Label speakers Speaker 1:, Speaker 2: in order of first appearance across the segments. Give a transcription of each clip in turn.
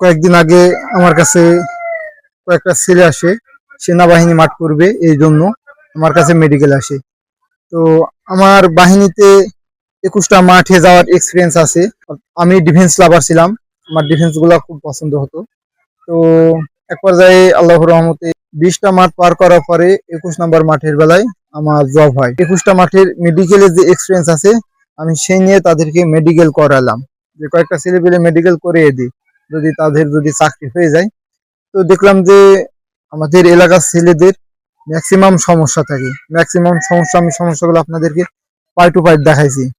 Speaker 1: কয়েকদিন আগে আমার কাছে কয়েকটা ছেলে আসে, সেনাবাহিনী মাঠ করবে এই জন্য আমার কাছে মেডিকেল আসে। তো আমার বাহিনীতে একুশটা মাঠে যাওয়ার এক্সপিরিয়েন্স আছে। আমি ডিফেন্স লাভার ছিলাম, আমার ডিফেন্সগুলা খুব পছন্দ হতো। তো এক পর্যায়ে আল্লাহ রহমতে বিশটা মাঠ পার করার পরে একুশ নম্বর মাঠের বেলায় আমার জব হয়। একুশটা মাঠের মেডিকেলের যে এক্সপিরিয়েন্স আছে, আমি সেই নিয়ে তাদেরকে মেডিকেল করালাম। যে কয়েকটা ছেলে পেলে মেডিকেল করিয়ে দিই। যদি তাদের যদি চাকরি হয়ে যায়, তো দেখলাম যে আমাদের এলাকার ছেলেদের ম্যাক্সিমাম সমস্যা থাকে। ম্যাক্সিমাম সমস্যা, আমি সমস্যাগুলো আপনাদেরকে পাই টু পাই দেখাইছি।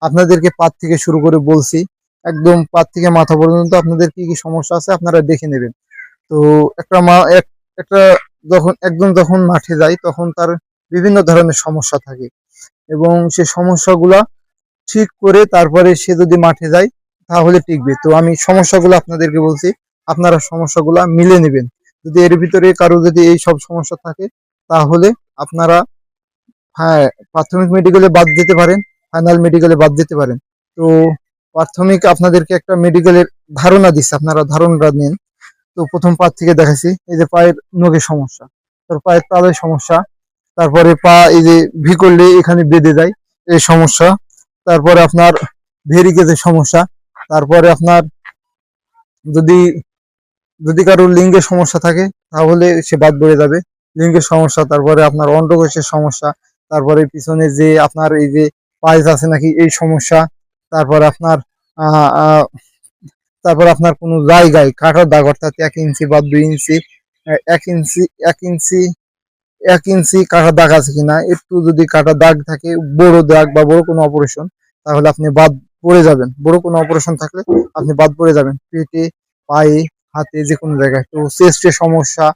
Speaker 1: আপনাদেরকে পাত থেকে শুরু করে বলছি, একদম পাত থেকে মাথা পর্যন্ত আপনাদের কি কি সমস্যা আছে আপনারা দেখে নেবেন। তো একটা মা, এক- একটা যখন, একদম যখন মাঠে যায় তখন তার বিভিন্ন ধরনের সমস্যা থাকে। এবং সে সমস্যাগুলা ঠিক করে তারপরে সে যদি মাঠে যায় তাহলে টিকবে। তো আমি সমস্যাগুলো আপনাদেরকে বলছি, আপনারা সমস্যাগুলা মিলে নেবেন। যদি এর ভিতরে কারও যদি এই সব সমস্যা থাকে, তাহলে আপনারা হ্যাঁ প্রাথমিক মেডিকেলে বাদ দিতে পারেন ফাইনাল মেডিকেলে বাদ দিতে পারেন। তো প্রাথমিক আপনাদেরকে একটা মেডিকেলের ধারণা দিচ্ছে, আপনারা ধারণাটা নেন। তো প্রথম পা থেকে দেখাচ্ছি, এই যে পায়ের নখের সমস্যা। তারপর পায়ের তালের সমস্যা, তারপরে পা এই যে ভি করলে এখানে বেঁধে যায়, এই সমস্যা। তারপরে আপনার ভেরিকেজের সমস্যা তারপরে আপনার যদি যদি কারও লিঙ্গের সমস্যা থাকে, তাহলে সে বাদ পড়ে যাবে। লিঙ্গের সমস্যা, তারপরে আপনার অন্ডকোষের সমস্যা, তারপরে পিছনে যে আপনার এই যে পাইস আছে নাকি, এই সমস্যা, তারপর আপনার তারপর আপনার কোনো জায়গায় কাটার দাগ, অর্থাৎ এক ইঞ্চি বা দুই ইঞ্চি এক ইঞ্চি এক ইঞ্চি এক ইঞ্চি কাটা দাগ আছে কিনা, একটু যদি কাটা দাগ থাকে, বড় দাগ বা বড় কোনো অপারেশন তাহলে আপনি বাদ পড়ে যাবেন। বড় কোনো অপারেশন থাকলে আপনি বাদ পড়ে যাবেন। পেটে, পায়ে, হাতে যে কোনো জায়গায়। তো চেস্টের সমস্যা,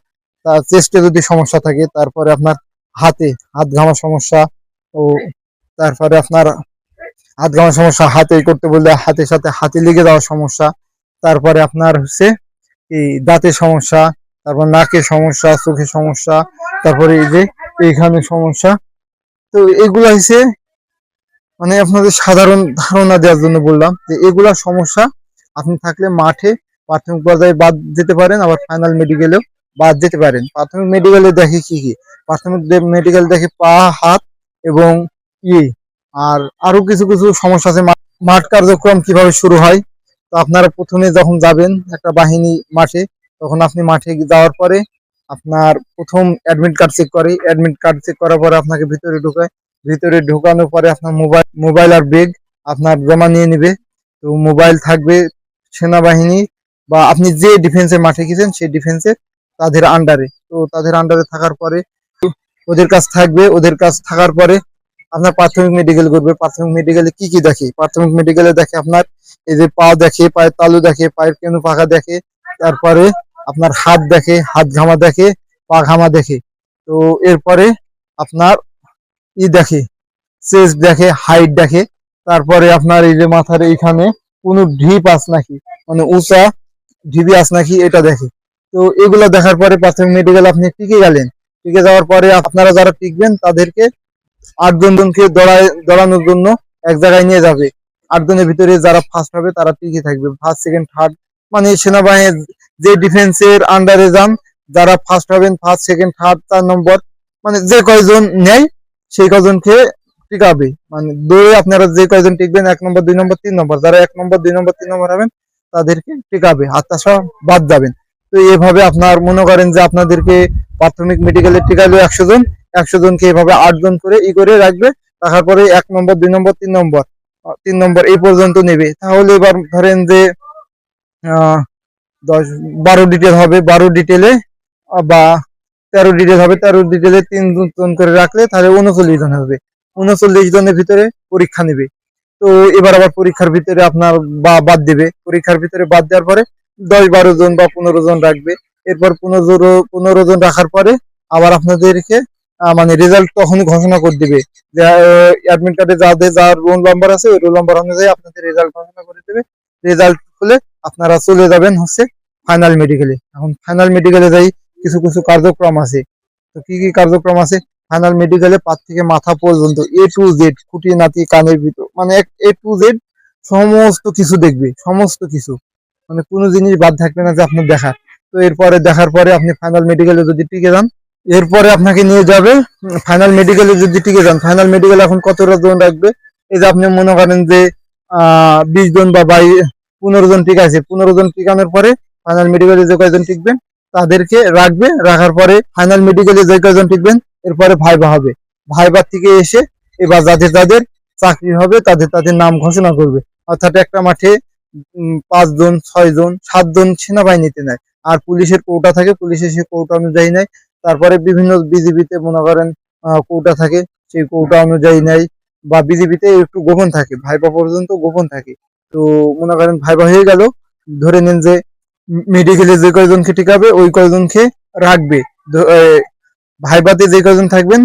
Speaker 1: তার চেস্টে যদি সমস্যা থাকে, তারপরে আপনার হাতে হাত ঘামার সমস্যা ও তারপরে আপনার হাত ঘামার সমস্যা হাতে করতে বললে হাতের সাথে হাতে লেগে যাওয়ার সমস্যা, তারপরে আপনার হচ্ছে এই দাঁতের সমস্যা, তারপর নাকের সমস্যা, চোখের সমস্যা, তারপরে এই যে এইখানে সমস্যা। তো এগুলো হচ্ছে মানে আপনাদের সাধারণ ধারণা দেওয়ার জন্য বললাম যে এগুলা সমস্যা আপনি থাকলে মাঠে প্রাথমিক পর্যায়ে বাদ দিতে পারেন, আবার ফাইনাল মেডিকেলেও বাদ দিতে পারেন। প্রাথমিক মেডিকেলে দেখে কি কি? প্রাথমিক মেডিকেল দেখে পা, হাত এবং ই আর আরও কিছু কিছু সমস্যা আছে। মাঠ কার্যক্রম কীভাবে শুরু হয়? তো আপনারা প্রথমে যখন যাবেন একটা বাহিনী মাঠে, তখন আপনি মাঠে যাওয়ার পরে আপনার প্রথম অ্যাডমিট কার্ড চেক করে। অ্যাডমিট কার্ড চেক করার পরে আপনাকে ভিতরে ঢোকায়। ভিতরে ঢোকানোর পরে আপনার মোবাইল মোবাইল আর ব্যাগ আপনার জমা নিয়ে নেবে। তো মোবাইল থাকবে সেনাবাহিনী বা আপনি যে ডিফেন্সের মাঠে গেছেন, সেই ডিফেন্সের তাদের আন্ডারে তো তাদের আন্ডারে থাকার পরে ওদের কাছ থাকবে, ওদের কাছ থাকার পরে আপনার প্রাথমিক মেডিকেল করবে। প্রাথমিক মেডিকেলে কি কি দেখে? প্রাথমিক মেডিকেলে দেখে আপনার এই যে পা দেখে, পায়ের তালু দেখে, পায়ের কেনু পাখা দেখে, তারপরে আপনার হাত দেখে, হাত ঘামা দেখে, পা ঘামা দেখে। তো এরপরে আপনার ই দেখে চেস্ট দেখে হাইট দেখে, তারপরে আপনার এই যে মাথার এইখানে কোনো ঢিপ আছে নাকি? মানে উঁচা ঢিপি আছে নাকি এটা দেখে। তো এগুলো দেখার পরে প্রাথমিক মেডিকেল আপনি টিকে গেলেন। টিকে যাওয়ার পরে আপনারা যারা টিকবেন, তাদেরকে আটজন জনকে দৌড়ানোর জন্য এক জায়গায় নিয়ে যাবে। আটজনের ভিতরে যারা ফার্স্ট হবে, তারা টিকে থাকবে। ফার্স্ট সেকেন্ড থার্ড মানে সেনাবাহিনীর যে ডিফেন্সের আন্ডারে যান, যারা ফার্স্ট হবেন ফার্স্ট সেকেন্ড থার্ড চার নম্বর মানে যে কয়জন নেয় সেই কয়জনকে টিকাবে। মানে দৌড়ে আপনারা যে কয়জন টিকবেন, এক নম্বর, দুই নম্বর, তিন নম্বর, যারা এক নম্বর, দুই নম্বর, তিন নম্বর হবেন, তাদেরকে টিকাবে তাছাড়া বাদ যাবেন। তো এভাবে আপনার মনে করেন যে আপনাদেরকে প্রাথমিক মেডিকেলে টিকালো একশো জন, একশো জনকে এভাবে আট জন করে ই করে রাখবে, রাখার পরে এক নম্বর, দুই নম্বর, তিন নম্বর তিন নম্বর এই পর্যন্ত নেবে। তাহলে এবার ধরেন যে দশ, বারো ডিটেল হবে। বারো ডিটেলে বা তেরো ডিটেল হবে, তেরো ডিটেলে তিন জন করে রাখলে তাহলে উনচল্লিশ জন হবে। উনচল্লিশ জনের ভিতরে পরীক্ষা নেবে। তো এবার আবার পরীক্ষার ভিতরে আপনার বা, বাদ দেবে। পরীক্ষার ভিতরে বাদ দেওয়ার পরে দশ বারো জন বা পনেরো জন রাখবে। এরপর পনেরো পনেরো জন রাখার পরে আবার আপনাদেরকে মানে রেজাল্ট তখন ঘোষণা করে দিবে। যে অ্যাডমিট কার্ডে যাদের যার রোল নাম্বার আছে, ওই রোল নাম্বার অনুযায়ী আপনাদের রেজাল্ট ঘোষণা করে দেবে। রেজাল্ট হলে আপনারা চলে যাবেন হচ্ছে ফাইনাল মেডিকেলে এখন ফাইনাল মেডিকেলে যাই কিছু কিছু কার্যক্রম আছে। তো কি কি কার্যক্রম আছে? ফাইনাল মেডিকেলে পাত থেকে মাথা পর্যন্ত এ টু জেড খুঁটি, নাতি, কানের ভিতর মানে এ টু জেড সমস্ত কিছু দেখবে, সমস্ত কিছু। মানে কোনো জিনিস বাদ থাকবে না যে আপনার দেখার। তো এরপরে দেখার পরে আপনি ফাইনাল মেডিকেলে যদি টিকে যান, এরপরে আপনাকে নিয়ে যাবে ফাইনাল মেডিকেলে যদি টিকে যান ফাইনাল মেডিকেল এখন কতটা জন রাখবে? এই যে আপনি মনে করেন যে আহ বিশ জন বা বাই পনেরো জন ঠিক আছে, পনেরো জন টিকানোর পরে ফাইনাল মেডিকেলে যে কয়জন টিকবেন? তাদেরকে রাখবে, রাখার পরে ফাইনাল মেডিকেলে যে কয়জন টিকবেন, এরপরে ভাইবা হবে। ভাইবার থেকে এসে এবার যাদের যাদের চাকরি হবে, তাদের তাদের নাম ঘোষণা করবে। অর্থাৎ একটা মাঠে পাঁচজন, ছয়জন, সাতজন সেনাবাহিনীতে নেয়। আর পুলিশের কোটা থাকে, পুলিশের সে কোটা অনুযায়ী নেয়। তারপরে বিভিন্ন বিজিবিতে মনে করেন কোটা থাকে, সেই কোটা অনুযায়ী নেয়। বা বিজিবিতে একটু গোপন থাকে, ভাইবা পর্যন্ত গোপন থাকে। তো মনে করেন ভাইবা হয়ে গেল। ধরে নেন যে মেডিকেলে যে কয়জনকে টিকাবে, ওই কয়জনকে রাখবে। ভাইবাতে যে কয়জন থাকবেন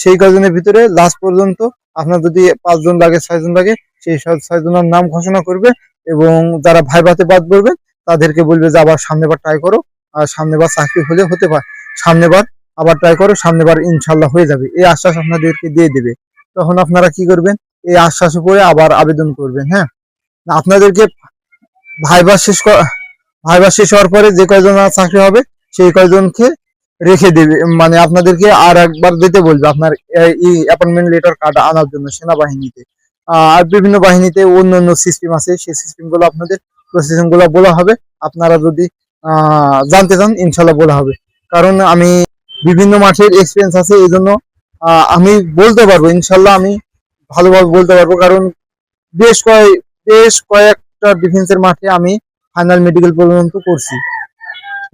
Speaker 1: সেই কয়জনের ভিতরে লাস্ট পর্যন্ত আপনার যদি পাঁচজন লাগে, ছয়জন লাগে, সেই ছয়জনের নাম ঘোষণা করবে এবং যারা ভাইবাতে বাদ পড়বে, তাদেরকে বলবে যে আবার সামনেবার ট্রাই করো, আর সামনেবার চাকরি হলে হতে পারে। সামনেবার আবার ট্রাই করো সামনেবার ইনশাল্লাহ হয়ে যাবে। এই আশ্বাস আপনাদেরকে দিয়ে দেবে। তখন আপনারা কি করবেন? এই আশ্বাস উপরে আবার আবেদন করবেন হ্যাঁ? আপনাদেরকে ভাইবার শেষ ভাইবার শেষ হওয়ার পরে যে কয়জন চাকরি হবে, সেই কয়জনকে রেখে দেবে। মানে আপনাদেরকে আর একবার দিতে বলবে, আপনার এই অ্যাপয়েন্টমেন্ট লেটার কার্ড আনার জন্য সেনাবাহিনীতে। আর বিভিন্ন বাহিনীতে অন্য অন্য সিস্টেম আছে, সেই সিস্টেমগুলো আপনাদের প্রসেসিংগুলো বলা হবে। আপনারা যদি জানতে চান ইনশাল্লাহ বলা হবে। কারণ আমি বিভিন্ন মাঠের এক্সপিরিয়েন্স আছে, এই জন্য আমি বলতে পারব ইনশাল্লাহ আমি ভালোভাবে বলতে পারব। কারণ বেশ কয়েক বেশ কয়েকটা ডিফেন্সের মাঠে আমি ফাইনাল মেডিকেল পর্যন্ত করছি।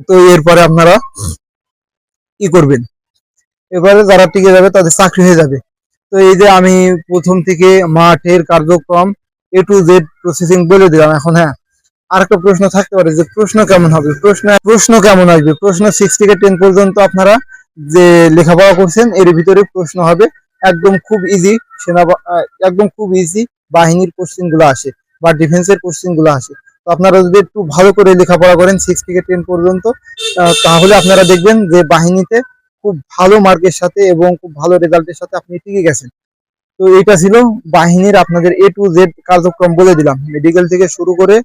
Speaker 1: তো এরপরে আপনারা কি করবেন। এবারে যারা টিকে যাবে তাদের চাকরি হয়ে যাবে। তো এই যে আমি প্রথম থেকে মাঠের কার্যক্রম এ টু জেড প্রসেসিং বলে দিলাম এখন হ্যাঁ। আরেকটা প্রশ্ন থাকতে পারে যে প্রশ্ন কেমন হবে? প্রশ্ন প্রশ্ন কেমন আসবে? প্রশ্ন সিক্স থেকে টেন পর্যন্ত আপনারা যে লেখাপড়া করছেন, এর ভিতরে প্রশ্ন হবে একদম খুব ইজি সেনা, একদম খুব ইজি বাহিনীর কোশ্চেনগুলো আসে বা ডিফেন্সের কোশ্চেনগুলো আসে। আপনারা যদি একটু ভালো করে লেখাপড়া করেন সিক্স থেকে টেন পর্যন্ত তাহলে আপনারা দেখবেন যে বাহিনীতে খুব ভালো মার্কের সাথে এবং খুব ভালো রেজাল্টের সাথে আপনি টিকে গেছেন। তো এটা ছিল বাহিনীর আপনাদের এ টু জেড কার্যক্রম বলে দিলাম। মেডিকেল থেকে শুরু করে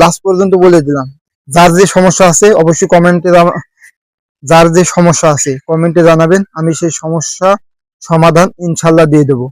Speaker 1: লাস্ট পর্যন্ত বলে দিলাম। যার যে সমস্যা আছে, অবশ্যই কমেন্টে যার যে সমস্যা আছে কমেন্টে জানাবেন। আমি সেই সমস্যা সমাধান ইনশাল্লাহ দিয়ে দেবো।